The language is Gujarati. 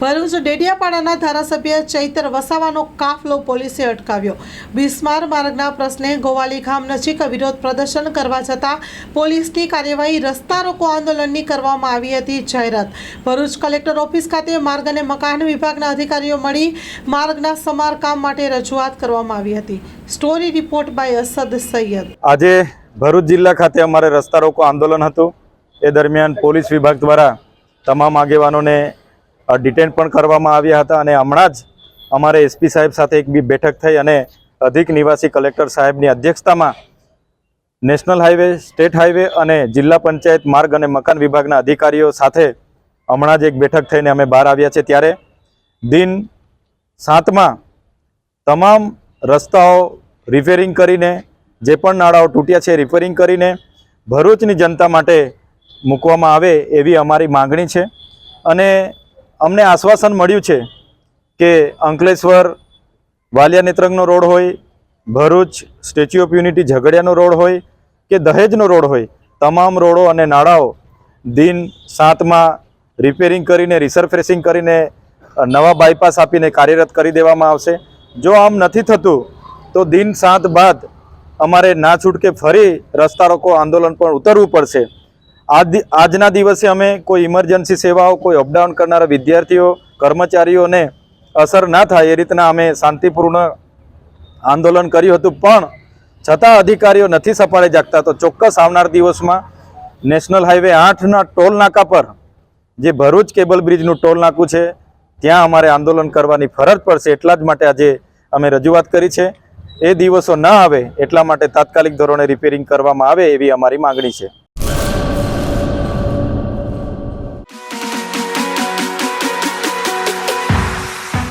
ભરૂચ ડેડિયાપાડાના ધારાસભ્ય ચૈતર વસાવાનો કાફલો પોલીસે અટકાવ્યો. બિસ્માર માર્ગના પ્રશ્ને ગોવાલી ગામ નજીક વિરોધ પ્રદર્શન કરવા જતાં પોલીસની કાર્યવાહી રસ્તા રોકો આંદોલનની કરવામાં આવી હતી જાહેરાત. ભરૂચ કલેક્ટર ઓફિસ ખાતે માર્ગ અને મકાન વિભાગના અધિકારીઓ મળી માર્ગના સમારકામ માટે રજૂઆત કરવામાં આવી હતી. Story report by Asad Sayed. આજે ભરૂચ જિલ્લા ખાતે અમારે રસ્તા રોકો આંદોલન હતું. એ દરમિયાન પોલીસ વિભાગ દ્વારા તમામ આગેવાનોને ડિટેન પણ કરવામાં આવ્યા હતા અને હમણાં જ અમારે એસપી સાહેબ સાથે એક બી બેઠક થઈ અને અધિક નિવાસી કલેક્ટર સાહેબની અધ્યક્ષતામાં નેશનલ હાઈવે સ્ટેટ હાઈવે અને જિલ્લા પંચાયત માર્ગ અને મકાન વિભાગના અધિકારીઓ સાથે હમણાં જ એક બેઠક થઈને અમે બહાર આવ્યા છે ત્યારે દિન સાતમાં તમામ રસ્તાઓ રિપેરિંગ કરીને, જે પણ નાળાઓ તૂટ્યા છે રિપેરિંગ કરીને ભરૂચની જનતા માટે મૂકવામાં આવે એવી અમારી માગણી છે. અને અમને આશ્વાસન મળ્યું છે કે અંકલેશ્વર વાલિયા નેત્રંગનો રોડ હોય, ભરૂચ સ્ટેચ્યુ ઓફ યુનિટી ઝઘડિયાનો રોડ હોય કે દહેજનો રોડ હોય, તમામ રોડો અને નાળાઓ દિન સાતમાં રિપેરિંગ કરીને રિસરફેસિંગ કરીને નવા બાયપાસ આપીને કાર્યરત કરી દેવામાં આવશે. જો આમ નથી થતું, તો દિન સાત બાદ અમારે ના છૂટકે ફરી રસ્તા રોકો આંદોલન પણ ઉતરવું પડશે. આજના દિવસે અમે કોઈ ઇમરજન્સી સેવાઓ, કોઈ અપડાઉન કરનારા વિદ્યાર્થીઓ, કર્મચારીઓને અસર ના થાય એ રીતના અમે શાંતિપૂર્ણ આંદોલન કર્યું હતું. પણ છતાં અધિકારીઓ નથી સફાળે જાગતા. તો ચોક્કસ આવનાર દિવસમાં નેશનલ હાઈવે આઠના ટોલ નાકા પર, જે ભરૂચ કેબલ બ્રિજનું ટોલ નાકું છે, ત્યાં અમારે આંદોલન કરવાની ફરજ પડશે એટલા જ માટે આજે અમે રજૂઆત કરી છે. એ દિવસો ન આવે એટલા માટે તાત્કાલિક ધોરણે રિપેરિંગ કરવામાં આવે એવી અમારી માગણી છે.